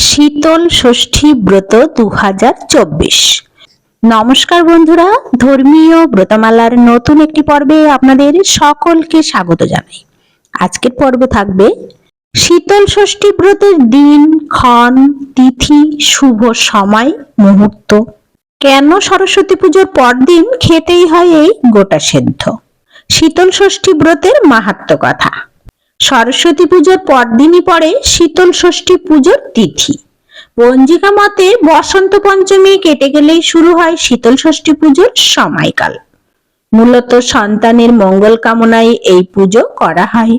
শীতল ষষ্ঠী ব্রত দু হাজার চব্বিশ। নমস্কার বন্ধুরা, ধর্মীয় ব্রতমালার নতুন একটি পর্বে আপনাদের সকলকে স্বাগত জানাই। আজকের পর্ব থাকবে শীতল ষষ্ঠী ব্রতের দিন, ক্ষণ, তিথি, শুভ সময়, মুহূর্ত। কেন সরস্বতী পুজোর পরদিন খেতেই হয় এই গোটা সেদ্ধ? শীতল ষষ্ঠী ব্রতের মাহাত্ম্য কথা। সরস্বতী পুজোর পরদিনই পড়ে শীতল ষষ্ঠী পুজোর তিথি। পঞ্জিকা মতে বসন্ত পঞ্চমী কেটে গেলেই শুরু হয় শীতল ষষ্ঠী পুজোর সময়কাল। মূলত সন্তানের মঙ্গল কামনায় এই পুজো করা হয়।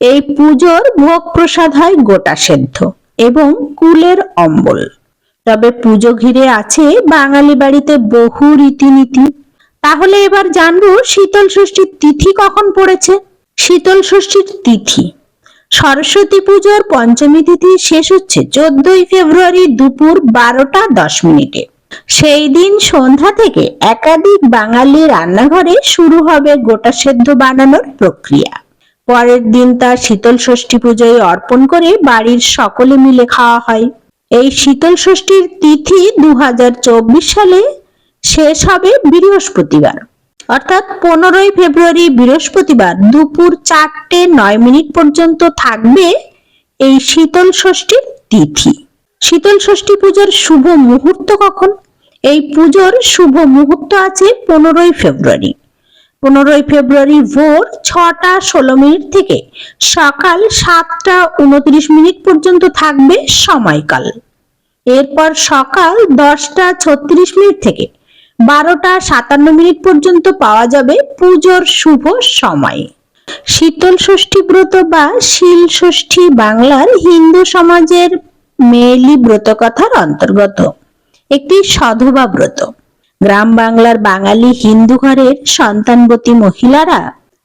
এই পুজোর ভোগ প্রসাদ হয় গোটা সেদ্ধ এবং কুলের অম্বল। তবে পুজো ঘিরে আছে বাঙালি বাড়িতে বহু রীতিনীতি। তাহলে এবার জানব শীতল ষষ্ঠীর তিথি কখন পড়েছে। শীতল ষষ্ঠীর তিথি। সরস্বতী পুজোর পঞ্চমী তিথি শেষ হচ্ছে চোদ্দই ফেব্রুয়ারি দুপুর বারোটা দশ মিনিটে। সেই দিন সন্ধ্যা থেকে একাধিক বাঙালি রান্নাঘরে শুরু হবে গোটা সেদ্ধ বানানোর প্রক্রিয়া। পরের দিন তা শীতল ষষ্ঠী পুজোয় অর্পণ করে বাড়ির সকলে মিলে খাওয়া হয়। এই শীতল ষষ্ঠীর তিথি দু হাজার চব্বিশ সালে শেষ হবে বৃহস্পতিবার। অর্থাৎ পনেরোই ফেব্রুয়ারি বৃহস্পতিবার দুপুর চারটে নয় মিনিট পর্যন্ত থাকবে এই শীতল ষষ্ঠীর তিথি। শীতল ষষ্ঠী পুজোর শুভ মুহূর্ত কখন? এই পুজোর শুভ মুহূর্ত আছে পনেরোই ফেব্রুয়ারি। পনেরোই ফেব্রুয়ারি ভোর ছটা ষোলো মিনিট থেকে সকাল সাতটা উনত্রিশ মিনিট পর্যন্ত থাকবে সময়কাল। এরপর সকাল দশটা ছত্রিশ মিনিট থেকে বারোটা সাতান্ন মিনিট পর্যন্ত পাওয়া যাবে পুজোর শুভ সময়। শীতল ষষ্ঠী ব্রত বা শীল ষষ্ঠী বাংলার হিন্দু সমাজের মেয়েলি ব্রত কথার অন্তর্গত। একটি সধবা ব্রত। গ্রাম বাংলার বাঙালি হিন্দু ঘরের সন্তানবতী মহিলারা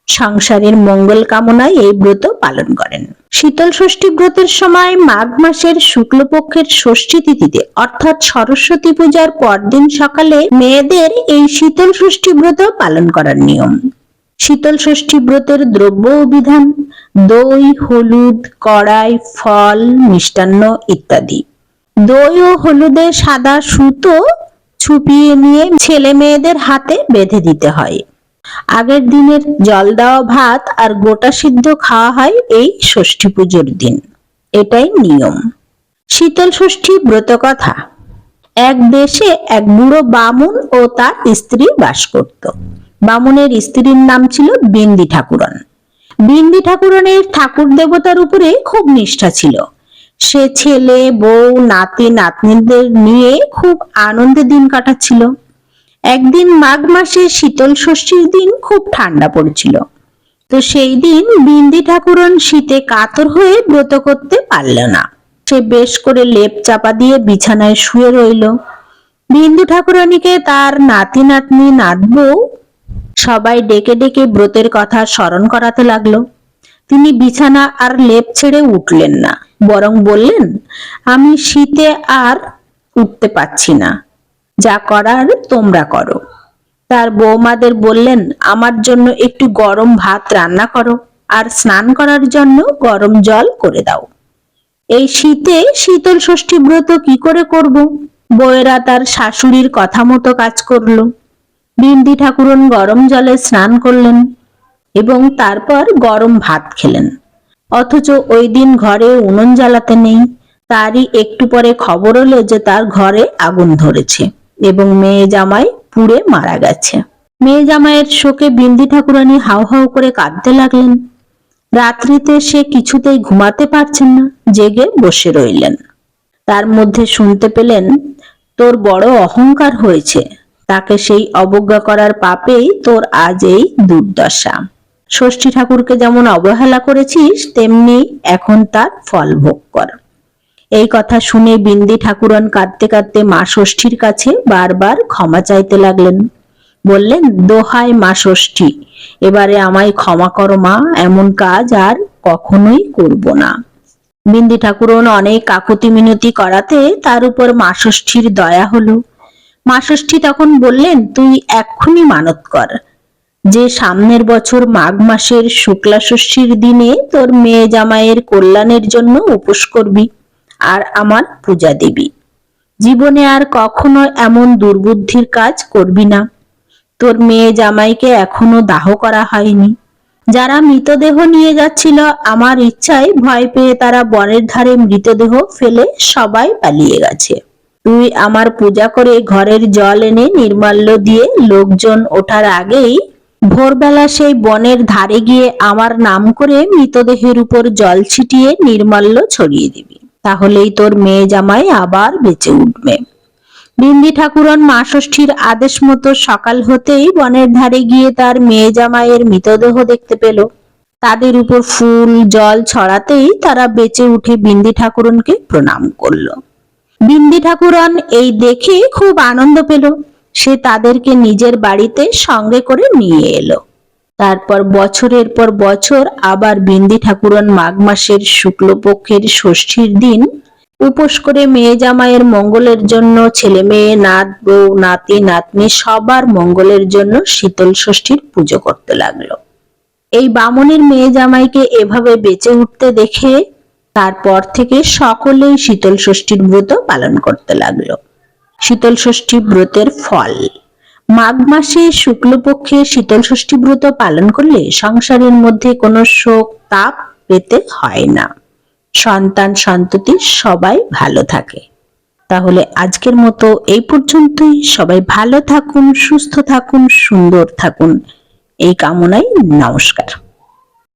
সংসারের মঙ্গল কামনায় এই ব্রত পালন করেন। শীতল ষষ্ঠী ব্রতের সময় মাঘ মাসের শুক্লপক্ষের ষষ্ঠী তিথিতে, অর্থাৎ সরস্বতী পূজার পরদিন সকালে মেয়েদের এই শীতল ষষ্ঠী ব্রত পালন করার নিয়ম। শীতল ষষ্ঠী ব্রতের দ্রব্য বিধান দই, হলুদ, কড়াই, ফল, মিষ্টান্ন ইত্যাদি। দই ও হলুদে সাদা সুতো ছুপিয়ে নিয়ে ছেলে মেয়েদের হাতে বেঁধে দিতে হয়। আগের দিনের জল দেওয়া ভাত আর গোটা সিদ্ধ খাওয়া হয় এই ষষ্ঠী পুজোর দিন। এটাই নিয়ম। শীতল ষষ্ঠী ব্রত কথা। এক দেশে এক বুড়ো বামুন ও তার স্ত্রী বাস করত। বামুনের স্ত্রীর নাম ছিল বিন্দি ঠাকুরন। বিন্দি ঠাকুরনের ঠাকুর দেবতার উপরে খুব নিষ্ঠা ছিল। সে ছেলে, বউ, নাতি, নাতনিদের নিয়ে খুব আনন্দে দিন কাটাচ্ছিল। একদিন মাঘ মাসে শীতল ষষ্ঠীর দিন খুব ঠান্ডা পড়েছিল। তো সেই দিন বিন্দি ঠাকুরন শীতে কাতর হয়ে ব্রত করতে পারল না। সে বেশ করে লেপ চাপা দিয়ে বিছানায় শুয়ে রইল। বিন্দু ঠাকুরানীকে তার নাতি নাতনি নাতবউ সবাই ডেকে ডেকে ব্রতের কথা স্মরণ করাতে লাগল। তিনি বিছানা আর লেপ ছেড়ে উঠলেন না, বরং বললেন, আমি শীতে আর উঠতে পারছি না। যা করার তোমরা করো। তার বৌমাদের বললেন, আমার জন্য একটু গরম ভাত রান্না করো আর স্নান করার জন্য গরম জল করে দাও। এই শীতে শীতল ষষ্ঠী ব্রত কি করে করব? বউয়েরা তার শাশুড়ির কথা মতো কাজ করল। বিন্দি ঠাকুরন গরম জলে স্নান করলেন এবং তারপর গরম ভাত খেলেন। অথচ ওই দিন ঘরে উনুন জ্বালাতে নেই, তারই একটু পরে খবর হলো যে তার ঘরে আগুন ধরেছে। এবং মেয়ে জামাই পুড়ে মারা গেছে। মেয়ে জামাইয়ের শোকে বিন্দি ঠাকুরানী হাউ হাউ করে কাঁদতে লাগলেন। রাত্রিতে সে কিছুতেই ঘুমাতে পারছেন না, জেগে বসে রইলেন। তার মধ্যে শুনতে পেলেন, তোর বড় অহংকার হয়েছে। তাকে সেই অবজ্ঞা করার পাপেই তোর আজ এই দুর্দশা। ষষ্ঠী ঠাকুরকে যেমন অবহেলা করেছিস, তেমনি এখন তার ফল ভোগ কর। এই কথা শুনে বিন্দি ঠাকুরন কাঁদতে কাঁদতে মা ষষ্ঠীর কাছে বারবার ক্ষমা চাইতে লাগলেন। বললেন, দোহাই মা ষষ্ঠী, এবারে আমায় ক্ষমা করো মা, এমন কাজ আর কখনোই করব না। বিন্দি ঠাকুরন অনেক কাকুতি মিনতি করাতে তার উপর মা ষষ্ঠীর দয়া হলো। মা ষষ্ঠী তখন বললেন, তুই এক্ষুনি মানত কর। যে সামনের বছর মাঘ মাসের শুক্লা ষষ্ঠীর দিনে তোর মেয়ে জামাইয়ের কল্যাণের জন্য উপোস করবি। আর আমার পূজা দেবী। জীবনে আর কখনো এমন দুর্বুদ্ধির কাজ করবি না। তোর মেয়ে জামাইকে এখনও দাহ করা হয়নি। যারা মৃতদেহ নিয়ে যাচ্ছিল, আমার ইচ্ছায় ভয় পেয়ে তারা বনের ধারে মৃতদেহ ফেলে সবাই পালিয়ে গেছে। তুই আমার পূজা করে ঘরের জল এনে নির্মাল্য দিয়ে লোকজন ওঠার আগেই ভোরবেলা সেই বনের ধারে গিয়ে আমার নাম করে মৃতদেহের উপর জল ছিটিয়ে নির্মাল্য ছড়িয়ে দিবি। তাহলেই তোর মেয়ে জামাই আবার বেঁচে উঠবে। বিন্দি ঠাকুরন মা ষষ্ঠীর আদেশ মতো সকাল হতেই বনের ধারে গিয়ে তার মেয়ে জামাইয়ের মৃতদেহ দেখতে পেল। তাদের উপর ফুল, জল ছড়াতেই তারা বেঁচে উঠে বিন্দি ঠাকুরনকে প্রণাম করল। বিন্দি ঠাকুরন এই দেখে খুব আনন্দ পেল। সে তাদেরকে নিজের বাড়িতে সঙ্গে করে নিয়ে এলো। তারপর বছরের পর বছর আবার বিন্দি ঠাকুরন মাঘ মাসের শুক্লপক্ষের ষষ্ঠীর দিন উপোস করে মেয়ে জামাইয়ের মঙ্গলের জন্য ছেলে মেয়ে, নাত বউ, নাতি, নাতনি সবার মঙ্গলের জন্য শীতল ষষ্ঠীর পুজো করতে লাগল। এই বামনের মেয়ে জামাইকে এভাবে বেঁচে উঠতে দেখে তারপর থেকে সকলেই শীতল ষষ্ঠীর ব্রত পালন করতে লাগল। শীতল ষষ্ঠী ব্রতের ফল। মাঘ মাসে শুক্লপক্ষে শীতল ষষ্ঠী ব্রত পালন করলে সংসারের মধ্যে কোনো শোক, তাপ পেতে হয় না। সন্তান সন্ততি সবাই ভালো থাকে। তাহলে আজকের মতো এই পর্যন্তই। সবাই ভালো থাকুন, সুস্থ থাকুন, সুন্দর থাকুন। এই কামনায় নমস্কার।